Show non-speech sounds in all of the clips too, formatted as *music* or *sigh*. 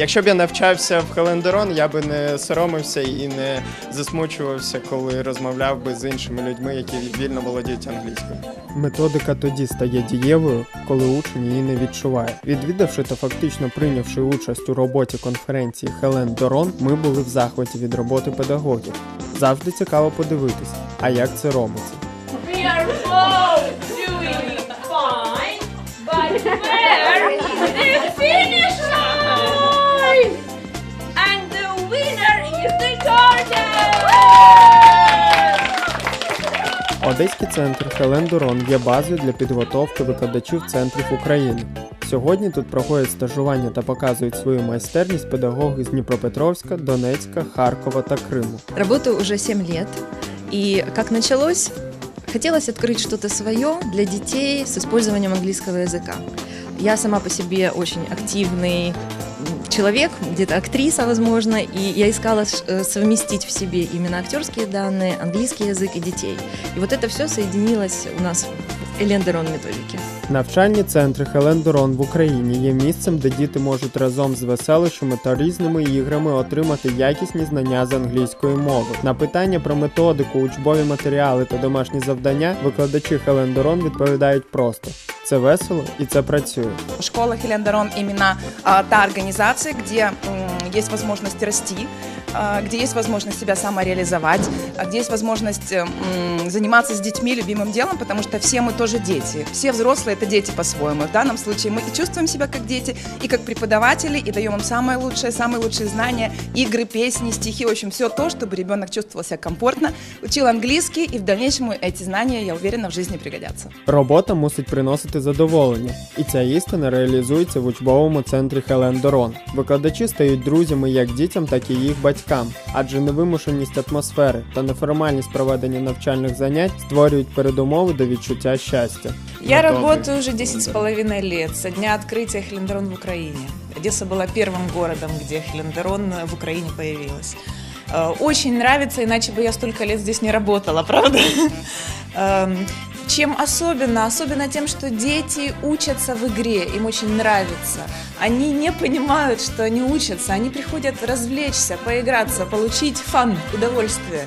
Якщо б я навчався в Хелендерон, я би не соромився і не засмучувався, коли розмовляв би з іншими людьми, які вільно володіють англійською. Методика тоді стає дієвою, коли учень її не відчуває. Відвідавши та фактично прийнявши участь у роботі конференції Хелен Дорон, ми були в захваті від роботи педагогів. Завжди цікаво подивитись, а як це робиться. We are both doing fine, but where *laughs* Одеський центр Хелен Дорон є базою для підготовки викладачів центрів України. Сьогодні тут проходять стажування та показують свою майстерність педагоги з Дніпропетровська, Донецька, Харкова та Криму. Работаю уже 7 лет. И как началось, хотелось открыть что-то свое для детей с использованием английского языка. Я сама по себе очень активный м, человек, где-то актриса, возможно, и я искала э, совместить в себе именно актерские данные, английский язык и детей. И вот это все соединилось у нас в Элендерон методике. Навчальні центри Хелен Дорон в Україні є місцем, де діти можуть разом з веселищами та різними іграми отримати якісні знання з англійської мови. На питання про методику, учбові матеріали та домашні завдання викладачі Хелен Дорон відповідають просто: це весело і це працює. Школа Хелендарон именно а, та организация, где м, есть возможность расти, а, где есть возможность себя самореализовать, а, где есть возможность м, заниматься с детьми любимым делом, потому что все мы тоже дети. Все взрослые это дети по-своему. В данном случае мы и чувствуем себя как дети, и как преподаватели, и даем им самое лучшее, самые лучшие знания, игры, песни, стихи, в общем, все то, чтобы ребенок чувствовал себя комфортно, учил английский, и в дальнейшем эти знания, я уверена, в жизни пригодятся. Робота мусить приносити задоволення, і ця істина реалізується в учбовому центрі Хелен Дорон. Викладачі стають друзями як дітям, так і їх батькам, адже невимушеність атмосфери та неформальність проведення навчальних занять створюють передумови до відчуття щастя. Я Готовы. работаю уже 10 с половиной лет, со дня открытия Хелендерон в Украине. Одесса была первым городом, где Хелендерон в Украине появилась. Э, Очень нравится, иначе бы я столько лет здесь не работала, *laughs* правда? Эм, Чем особенно? Особенно тем, что дети учатся в игре, им очень нравится. Они не понимают, что они учатся, они приходят развлечься, поиграться, получить фан, удовольствие.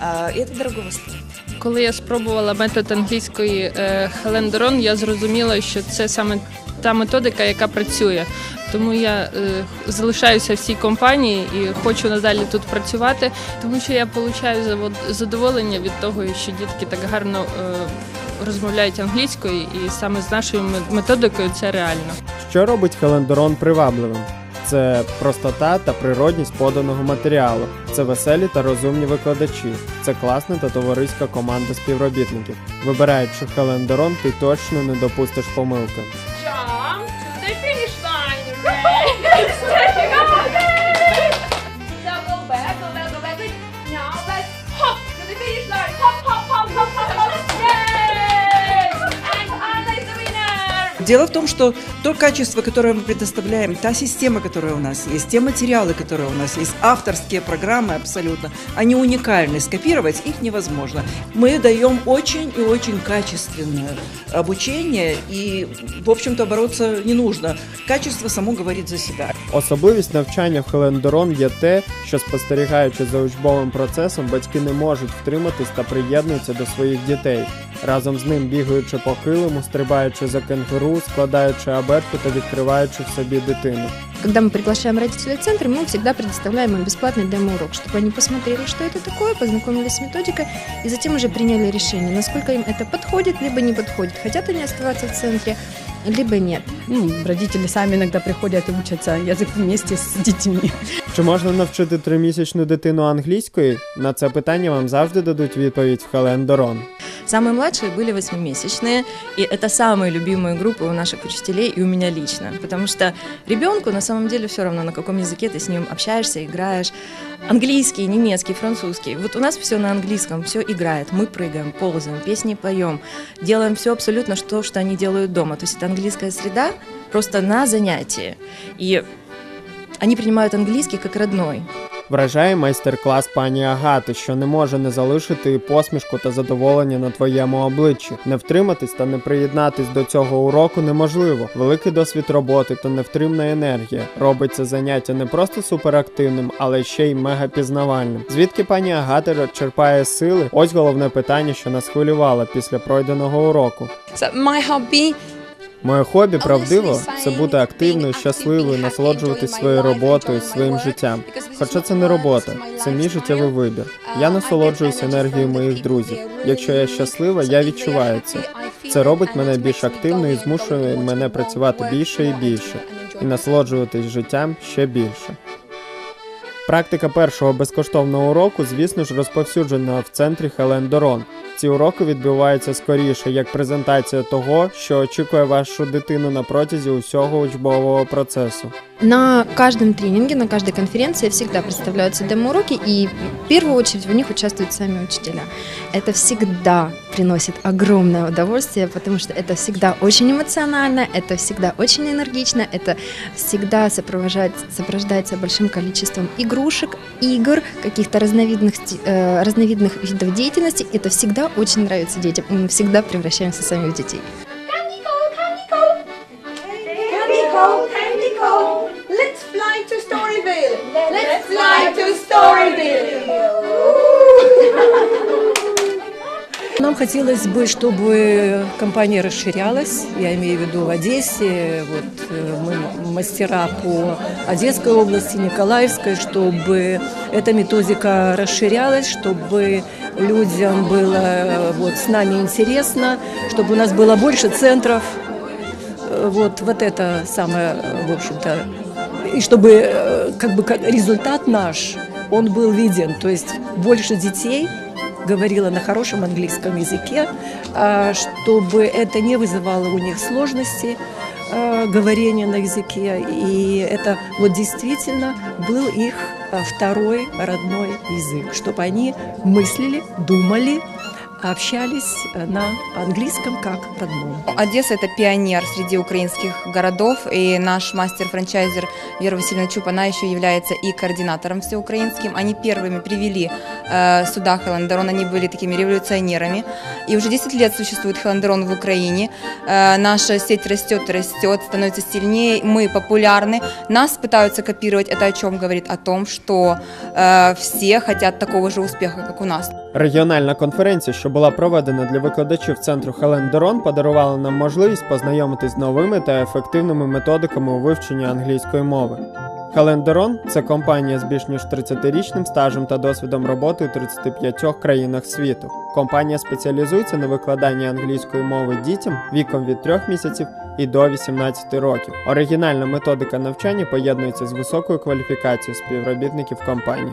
Э, И это дорого стоит. Коли я спробувала метод англійської е, Хелен я зрозуміла, що це саме та методика, яка працює. Тому я е, залишаюся в цій компанії і хочу надалі тут працювати, тому що я отримую задоволення від того, що дітки так гарно е, розмовляють англійською, і саме з нашою методикою це реально. Що робить Хелендорон привабливим? Це простота та природність поданого матеріалу, це веселі та розумні викладачі, це класна та товариська команда співробітників. Вибираючи хелендарон, ти точно не допустиш помилки. Дело в том, что то качество, которое мы предоставляем, та система, которая у нас есть, те материалы, которые у нас есть, авторские программы абсолютно, они уникальны, скопировать их невозможно. Мы даем очень и очень качественное обучение, и, в общем-то, бороться не нужно. Качество само говорит за себя. Особливість навчання в Хелен Дорон є те, що спостерігаючи за учбовим процесом, батьки не можуть втриматись та приєднуються до своїх дітей. Разом з ним бігаючи по килиму, стрибаючи за кенгуру, складаючи абетку та відкриваючи в собі дитину. Когда мы приглашаем родителей в центр, мы всегда предоставляем им бесплатный демо-урок, чтобы они посмотрели, что это такое, познакомились с методикой и затем уже приняли решение, насколько им это подходит, либо не подходит. Хотят они оставаться в центре, либо нет. Ну, родители сами иногда приходят и учатся языку вместе с детьми. Чи можна навчити тримісячну дитину англійської? На це питання вам завжди дадуть відповідь в Хелен Дорон. Самые младшие были восьмимесячные, и это самые любимые группы у наших учителей и у меня лично, потому что ребенку на самом деле все равно, на каком языке ты с ним общаешься, играешь. Английский, немецкий, французский. Вот у нас все на английском, все играет. Мы прыгаем, ползаем, песни поем, делаем все абсолютно то, что они делают дома. То есть это английская среда просто на занятии. И они принимают английский как родной. Вражає майстер-клас пані Агати, що не може не залишити посмішку та задоволення на твоєму обличчі. Не втриматись та не приєднатись до цього уроку неможливо. Великий досвід роботи та невтримна енергія робить це заняття не просто суперактивним, але ще й мегапізнавальним. Звідки пані Агата черпає сили? Ось головне питання, що нас хвилювало після пройденого уроку. So my hobby Моє хобі правдиво це бути активною, щасливою, насолоджуватись своєю роботою, своїм життям. Хоча це не робота, це мій життєвий вибір. Я насолоджуюсь енергією моїх друзів. Якщо я щаслива, я відчуваю це. Це робить мене більш активною і змушує мене працювати більше і більше, і насолоджуватись життям ще більше. Практика першого безкоштовного уроку, звісно ж, розповсюджена в центрі Хелен Дорон. Ці уроки відбуваються скоріше як презентація того, що очікує вашу дитину на протязі усього учбового процесу. На каждом тренинге, на каждой конференции всегда представляются демо-уроки, и в первую очередь в них участвуют сами учителя. Это всегда приносит огромное удовольствие, потому что это всегда очень эмоционально, это всегда очень энергично, это всегда сопровождается, большим количеством игрушек, игр, каких-то разновидных, э, разновидных видов деятельности. Это всегда очень нравится детям, мы всегда превращаемся сами в детей. Fly to Storyville. Let's fly to Storyville. Нам хотелось бы, чтобы компания расширялась, я имею в виду в Одессе, вот э, мы мастера по Одесской области, Николаевской, чтобы эта методика расширялась, чтобы людям было вот с нами интересно, чтобы у нас было больше центров, Э, вот, вот это самое, в общем-то, и чтобы э, как бы как результат наш, он был виден, то есть больше детей говорила на хорошем английском языке, а, чтобы это не вызывало у них сложности а, говорения на языке, и это вот действительно был их а, второй родной язык, чтобы они мыслили, думали, общались э, на английском как родном. Одесса – это пионер среди украинских городов, и наш мастер-франчайзер Вера Васильевна Чуп, она еще является и координатором всеукраинским. Они первыми привели э, сюда Хелендерон, они были такими революционерами. И уже 10 лет существует Хелендерон в Украине. Э, наша сеть растет и растет, становится сильнее, мы популярны. Нас пытаются копировать, это о чем говорит? О том, что э, все хотят такого же успеха, как у нас. Регіональна конференція, що була проведена для викладачів центру Хелен Дорон, подарувала нам можливість познайомитись з новими та ефективними методиками у вивченні англійської мови. Хелен Дорон це компанія з більш ніж 30-річним стажем та досвідом роботи у 35 країнах світу. Компанія спеціалізується на викладанні англійської мови дітям віком від 3 місяців і до 18 років. Оригінальна методика навчання поєднується з високою кваліфікацією співробітників компанії.